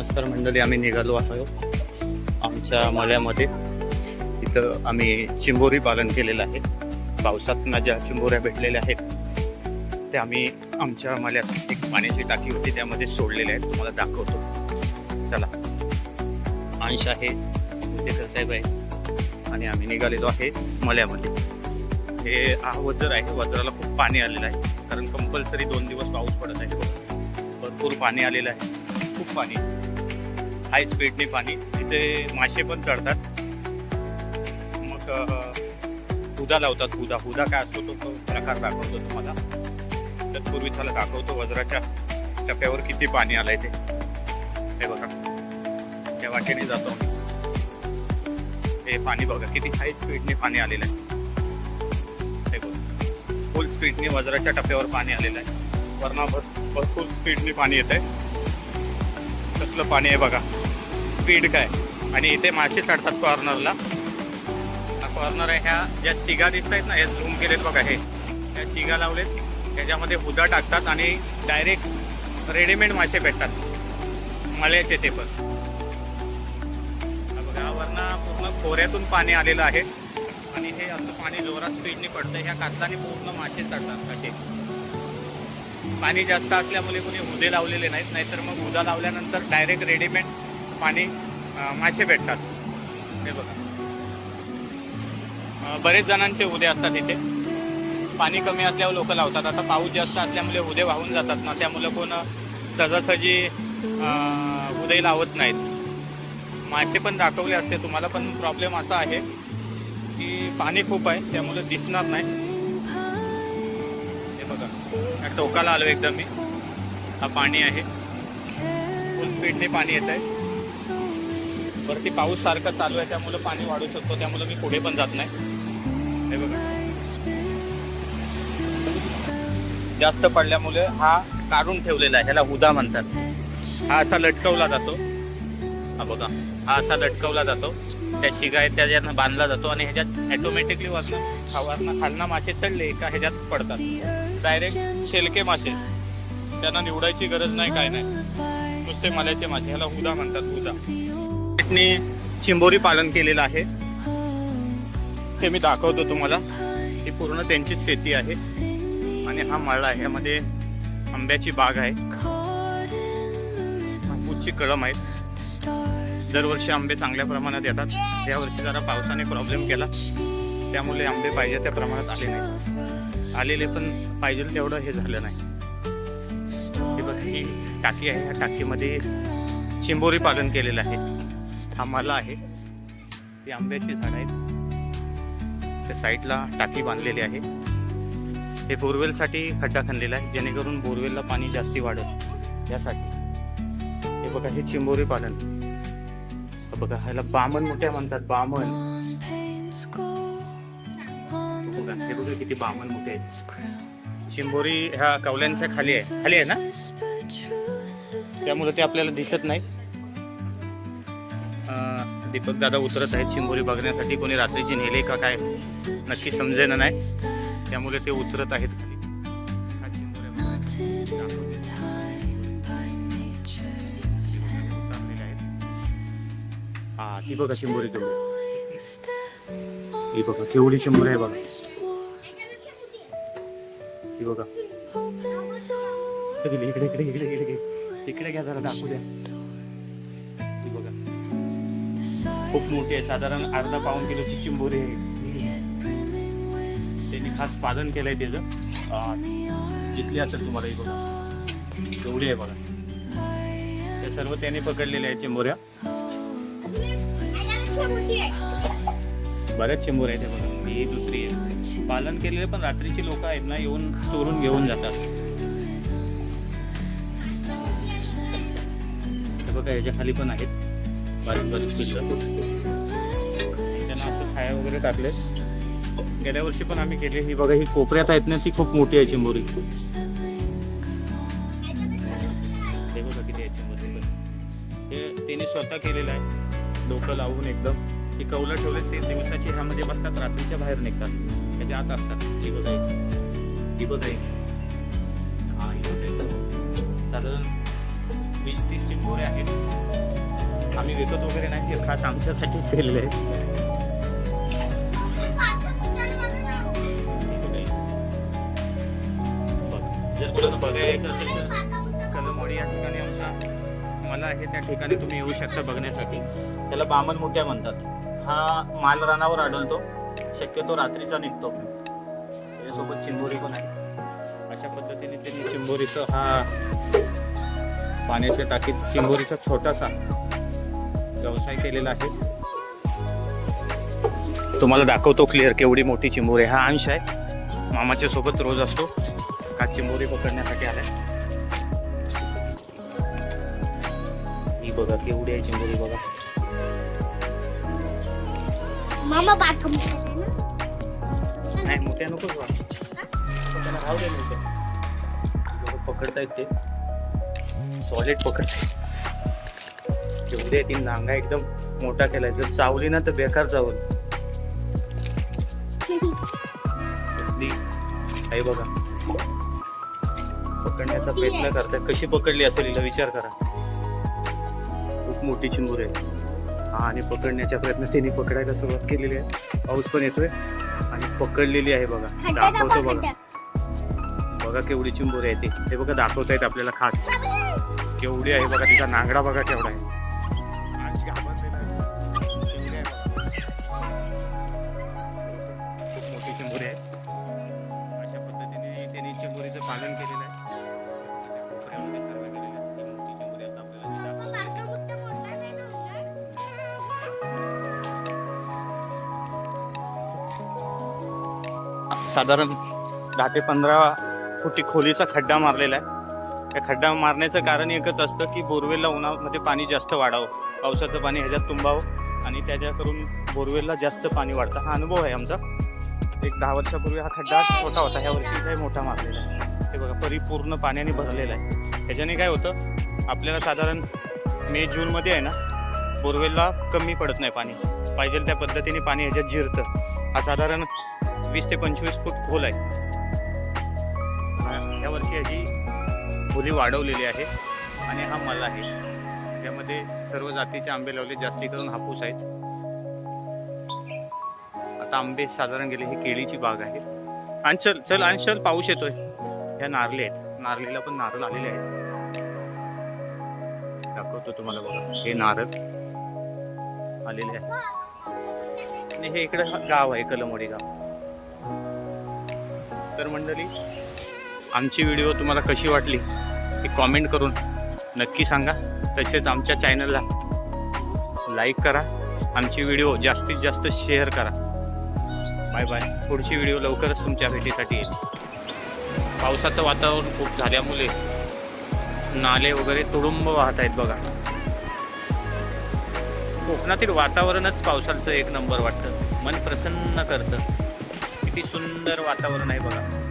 नमस्कार मंडळी आम्ही निघालो आहोत आमच्या मळ्यामध्ये. इथं आम्ही चिंबोरी पालन केलेलं आहे. पावसातनं ज्या चिंबोऱ्या भेटलेल्या आहेत. त्या आम्ही आमच्या मळ्यात एक पाण्याची टाकी होती त्यामध्ये सोडलेल्या आहेत. तुम्हाला दाखवतो. चला. अंश आहे मुतेकर साहेब आहे आणि आम्ही निघालेलो आहे मळ्यामध्ये. हे हा वजर आहे वजराला खूप पाणी आलेलं आहे. कारण कंपल्सरी दोन दिवस पाऊस पडत आहे. भरपूर पाणी आलेलं आहे. खूप पाणी. हाय स्पीडने पाणी. तिथे मासे पण चढतात. मग उदा हुदा लावतात हुदा. हुदा काय असतो तो तो प्रकार दाखवतो तुम्हाला. तत्पूर्वी त्याला दाखवतो वज्राच्या टप्प्यावर किती पाणी आलंय ते. हे बघा. त्या वाटेने जातो. हे पाणी बघा किती हाय स्पीडने पाणी आलेलं आहे. हे बघा. फुल स्पीडने वज्राच्या टप्प्यावर पाणी आलेलं आहे. वरणा भरपूर स्पीडने पाणी येत आहे कसलं पाणी आहे बघा. स्पीड काय? आणि इथे मासे चढतात कॉर्नरला हा कॉर्नर आहे ह्या. ज्या शिगा दिसत आहेत ना हे झूम केलेत बघा हे. त्या शिगा लावलेत. त्याच्यामध्ये हुदा टाकतात आणि डायरेक्ट रेडीमेड मासे भेटतात. मळ्याचे ते पण. हा बघा वरना पूर्ण खोऱ्यातून पाणी आलेलं आहे. आणि हे असं पाणी जोरात स्पीडने पडतं ह्या कातलाने पूर्ण मासे चढतात असे. पाणी जास्त असल्यामुळे कोणी हुदे लावलेले नाहीत. नाहीतर मग हुदा लावल्यानंतर डायरेक्ट रेडीमेड पाणी मासे भेटतात. हे बघा. बरेच जणांचे उदे असतात इथे. पाणी कमी असल्यावर लोक लावतात. आता पाऊस जास्त असल्यामुळे उदे वाहून जातात ना त्यामुळे कोण सहजासहजी अं, उदय लावत नाहीत. मासे पण दाखवले असते तुम्हाला पण प्रॉब्लेम असा आहे की पाणी खूप आहे त्यामुळे दिसणार नाही. हे बघा. टोकाला आलो एकदम मी. हा पाणी आहे. फुल स्पीडने पाणी येत आहे वरती पाऊस सारखं चालू आहे त्यामुळे पाणी वाढू शकतो त्यामुळे मी पुढे पण जात नाही. हे बघा. जास्त पडल्यामुळे हा काढून ठेवलेला आहे ह्याला हुदा म्हणतात. हा असा लटकवला जातो. हा बघा हा असा लटकवला जातो. त्या शिगा आहेत त्याच्यानं बांधला जातो आणि ह्याच्यात ॲटोमॅटिकली वरनं हवारनं खालना मासे चढले का ह्याच्यात पडतात. डायरेक्ट शेलके मासे. त्यांना निवडायची गरज नाही काय नाही. नुसते मल्याचे मासे ह्याला हुदा म्हणतात हुदा. शेटने चिंबोरी पालन केलेलं आहे. ते मी दाखवतो तुम्हाला. ही पूर्ण त्यांची शेती आहे. आणि हा मळा आहे. यामध्ये आंब्याची बाग आहे. हापूसची कळम आहेत. दरवर्षी आंबे चांगल्या प्रमाणात येतात. या वर्षी जरा पावसाने प्रॉब्लेम केला. त्यामुळे आंबे पाहिजे त्या प्रमाणात आले नाही आलेले पण पाहिजे तेवढं हे झालं नाही. ही टाकी आहे. ह्या टाकीमध्ये चिंबोरी पालन केलेलं आहे. हा आहे. ती आंब्याची झाड आहेत. त्या साईडला टाकी बांधलेली आहे. हे बोरवेलसाठी खड्डा खणलेला आहे जेणेकरून बोरवेलला पाणी जास्ती वाढत यासाठी. हे बघा हे चिंबोरी पालन. बघा ह्याला बामण मोठ्या म्हणतात बामण. हे बघा हे बघा किती बामण मोठे आहेत. चिंबोरी ह्या कवल्यांच्या खाली आहे. खाली आहे ना? त्यामुळे ते आपल्याला दिसत नाही दीपक दादा उतरत आहेत चिंबोरी बघण्यासाठी. कोणी रात्रीची नेले का काय नक्की समजेन नाही. त्यामुळे ते उतरत आहेत. खाली हा बघा. ती बघा चिंबोरी केवढी ही बघा केवढी चिंबोरी आहे बघा. ही बघा. इकडे इकडे इकडे इकडे इकडे इकडे घ्या जरा दाखवू द्या. खूप मोठी आहे. साधारण अर्धा पाऊन किलोची चिंबोरी आहे. त्यांनी खास पालन केलंय त्याचं. दिसली असेल तुम्हाला ही बघा. जेवढी आहे बघा. त्या सर्व त्याने पकडलेल्या आहेत चिंबोऱ्या. बऱ्याच चिंबोऱ्या आहेत बघा. ही दुसरी आहे. पालन केलेले पण रात्रीची लोक आहेत ना येऊन चोरून घेऊन जातात. हे बघा याच्या खाली पण आहेत. बारीक बारीक पिल्लं. त्यांना असं खाया वगैरे टाकले गेल्या वर्षी पण आम्ही केले. ही बघा ही कोपऱ्यात आहेत ना ती खूप मोठी आहे चिंबोरी. हे बघा किती आहे चिंबोरी हे त्यांनी स्वतः केलेलं आहे. डोकं लावून एकदम. ही कौलं ठेवले ते दिवसाची ह्यामध्ये बसतात रात्रीच्या बाहेर निघतात. त्याच्या आत असतात. ही बघा ही. बघा ही. साधारण वीस तीस चिंबोरे आहेत. आम्ही विकत वगैरे नाही हे खास आमच्यासाठीच केलेले आहेत जर कोणाला बघायचं असेल तर कलमोडी या ठिकाणी आमच्या मला आहे त्या ठिकाणी तुम्ही येऊ शकता बघण्यासाठी. त्याला बामण मोठ्या म्हणतात. हा माल रानावर आढळतो. शक्यतो रात्रीचा निघतो. त्याच्यासोबत चिंबोरी पण आहे. अशा पद्धतीने त्यांनी चिंबोरीचं हा पाण्याच्या टाकीत चिंबोरीचा छोटासा व्यवसाय केलेला आहे. तुम्हाला दाखवतो क्लिअर केवढी मोठी चिंबोरी आहे. हा अंश आहे. मामाच्या सोबत रोज असतो. हा चिंबोरी पकडण्यासाठी आलाय. ही बघा केवढी आहे चिंबोरी बघा. मामा नाही मोठ्या नकोच बा त्याला राहू दे मोठ्या. लोकं पकडतायत ते. सॉलिड पकडतायत. आहे ती नांगा एकदम मोठा केलाय. जर चावली ना तर बेकार चावल आहे बघा पकडण्याचा प्रयत्न करताय कशी पकडली असेल हिला विचार करा. खूप मोठी चिंबूर आहे. हा आणि पकडण्याच्या प्रयत्न त्यांनी पकडायला सुरुवात केलेली आहे. पाऊस पण येतोय. आणि पकडलेली आहे बघा. दाखवतो बघा. बघा केवढी चिंबोरी आहे ती. ते बघा दाखवतायत आपल्याला खास. केवढी आहे बघा तिचा नांगडा बघा केवढा आहे. पालन केलेलं आहे. साधारण दहा ते पंधरा फुटी खोलीचा खड्डा मारलेला आहे. त्या खड्डा मारण्याचं कारण एकच असतं की बोरवेलला उन्हामध्ये पाणी जास्त वाढावं. पावसाचं पाणी ह्याच्यात तुंबावं आणि त्याच्या करून बोरवेलला जास्त पाणी वाढतं. हा अनुभव आहे आमचा. एक दहा वर्षापूर्वी हा खड्डा छोटा होता. ह्या वर्षी काही मोठा मारलेला आहे. परिपूर्ण पाण्याने भरलेला आहे. ह्याच्याने काय होतं आपल्याला साधारण मे जूनमध्ये आहे ना बोरवेलला कमी पडत नाही पाणी. पाहिजे त्या पद्धतीने पाणी ह्याच्यात जिरतं हा साधारण वीस ते पंचवीस फूट खोल आहे. या वर्षी ह्याची खोली वाढवलेली आहे आणि हा मल आहे. यामध्ये सर्व जातीचे आंबे लावले जास्ती करून हापूस आहेत. आता आंबे साधारण गेले ही केळीची बाग आहे. आणि चल चल आणि चल पाऊस येतोय. ह्या नारले आहेत. नारळीला पण नारळ आलेले आहेत. दाखवतो तुम्हाला बघा. हे नारळ आलेले आहे आणि हे इकडं गाव आहे कलमोडी गाव. तर मंडळी आमची व्हिडिओ तुम्हाला कशी वाटली हे कॉमेंट करून नक्की सांगा. तसेच आमच्या चॅनलला लाईक करा. आमची व्हिडिओ जास्तीत जास्त शेअर करा. बाय बाय पुढची व्हिडिओ लवकरच तुमच्या भेटीसाठी येईल. पावसाचं वातावरण खूप झाल्यामुळे नाले वगैरे तुडुंब वाहत आहेत बघा. कोकणातील वातावरणच पावसाचं एक नंबर वाटतं. मन प्रसन्न करतं. किती सुंदर वातावरण आहे बघा.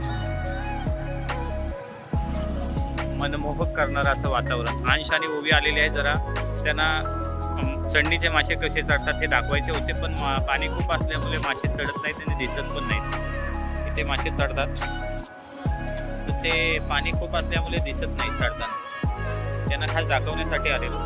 मनमोहक करणारं असं वातावरण. अंश आणि आलेली आहे जरा. त्यांना चढणीचे मासे कसे चढतात हे दाखवायचे होते पण मा- पाणी खूप असल्यामुळे मासे चढत नाहीत आणि दिसत पण नाहीत. इथे मासे चढतात. ते पाणी खूप असल्यामुळे दिसत नाही चढताना त्यांना खास दाखवण्यासाठी आलेलो.